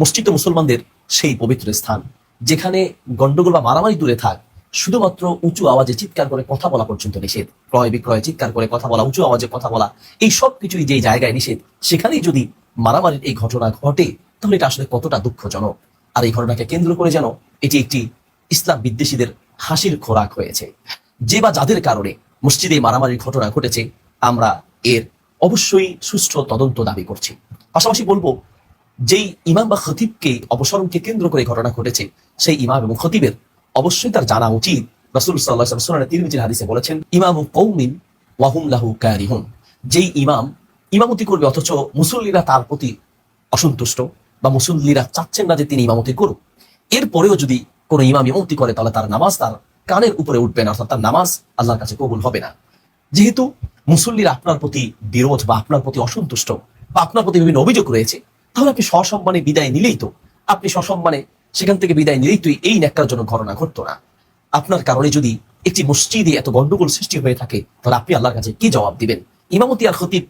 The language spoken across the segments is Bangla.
মসজিদ মুসলমানদের সেই পবিত্র স্থান, যেখানে গন্ডগোল বা মারামারি দূরে থাক, শুধুমাত্র উঁচু আওয়াজে চিৎকার করে কথা বলা পর্যন্ত নিষেধ। ক্রয় বিক্রয় চিৎকার করে কথা বলা, উঁচু আওয়াজে কথা বলা, এই সব কিছুই যে জায়গায় নিষেধ, সেখানেই যদি মারামারির এই ঘটনা ঘটে, তাহলে এটা আসলে কতটা দুঃখজনক? আর এই ঘটনাকে কেন্দ্র করে যেন এটি একটি ইসলাম বিদ্বেষীদের হাসির খোরাক হয়েছে। যে বা যাদের কারণে মসজিদে মারামারির ঘটনা ঘটেছে, আমরা এর অবশ্যই সুষ্ঠু তদন্ত দাবি করছি। পাশাপাশি বলব যেই ইমাম বা খতিবকে, অপসরণকে কেন্দ্র করে ঘটনা ঘটেছে, সেই ইমাম এবং খতিবের অবশ্যই তার জানা উচিত। রসুল সাল্লাহ হাদিসে বলেছেন, ইমাম কৌমিন ওয়াহুম লাহু যেই ইমাম ইমামতি করবে, অথচ মুসল্লিরা তার প্রতি অসন্তুষ্ট বা মুসল্লিরা চাচ্ছেন না যে তিনি ইমামতি করুক। এরপরেও যদি কোনো ইমাম ইমামতি করে, তাহলে তার নামাজ তার কানের উপরে উঠবে না, অর্থাৎ তার নামাজ আল্লাহর কাছে কবুল হবে না। যেহেতু মুসল্লিরা আপনার প্রতি বিরোধ বা আপনার প্রতি অসন্তুষ্ট বা আপনার প্রতি বিভিন্ন অভিযোগ রয়েছে তাহলে আপনি সসম্মানে বিদায় নিলেই তো। আপনি সসম্মানে সেখান থেকে বিদায় নিলেই তো এই ন্যাক্কারজনক ঘটনা ঘটতো না। আপনার কারণে যদি একটি মসজিদে এত গন্ডগোল সৃষ্টি হয়ে থাকে, তাহলে আপনি আল্লাহর কাছে কি জবাব দিবেন? ইমামতি আর খতিব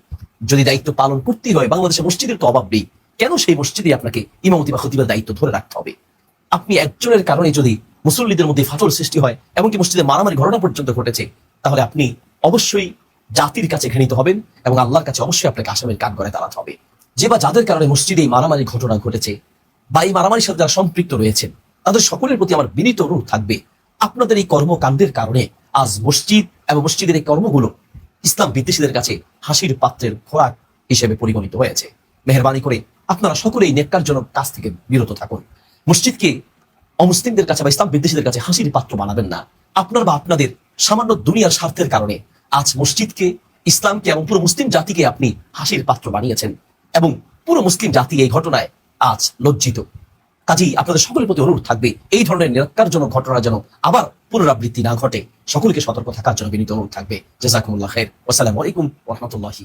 যদি দায়িত্ব পালন করতেই হয়, বাংলাদেশে মসজিদের তো অভাব নেই। কেন সেই মসজিদে আপনাকে ইমামতি বা খতিবের দায়িত্ব ধরে রাখতে হবে? আপনি একজনের কারণে যদি মুসল্লিদের মধ্যে ফাটল সৃষ্টি হয়, এমনকি মসজিদে মারামারি ঘটনা পর্যন্ত ঘটেছে, তাহলে আপনি অবশ্যই জাতির কাছে ঘৃণিত হবেন এবং আল্লাহর কাছে অবশ্যই আপনাকে আসামের কাঠ করে দাঁড়াতে হবে। যে বা যাদের কারণে মসজিদে এই মারামারি ঘটনা ঘটেছে বা এই মারামারির সাথে যারা সম্পৃক্ত রয়েছেন, তাদের সকলের প্রতি আমার বিনীত অনুরোধ থাকবে, আপনাদের এই কর্মকাণ্ডের কারণে আজ মসজিদ এবং মসজিদের এই কর্মগুলো ইসলাম বিদ্বেষীদের কাছে হাসির পাত্রের খোরাক হিসেবে পরিগণিত হয়েছে। মেহরবানি করে আপনারা সকলেই নেককারজনক কাজ থেকে বিরত থাকুন। মসজিদকে অমুসলিমদের কাছে বা ইসলাম বিদ্বেষীদের কাছে হাসির পাত্র বানাবেন না। আপনার বা আপনাদের সামান্য দুনিয়ার স্বার্থের কারণে আজ মসজিদকে, ইসলামকে এবং পুরো মুসলিম জাতিকে আপনি হাসির পাত্র বানিয়েছেন। এবং পুরো মুসলিম জাতি এই ঘটনায় আজ লজ্জিত। কাজেই আপনাদের সকলের প্রতি অনুরোধ থাকবে, এই ধরনের নিরাকারজনক ঘটনা যেন আবার পুনরাবৃত্তি না ঘটে। সকলকে সতর্ক থাকার জন্য বিনীত অনুরোধ থাকবে। জাজাকুমুল্লাহ খের আসসালামু আলাইকুম রহমতুল্লাহি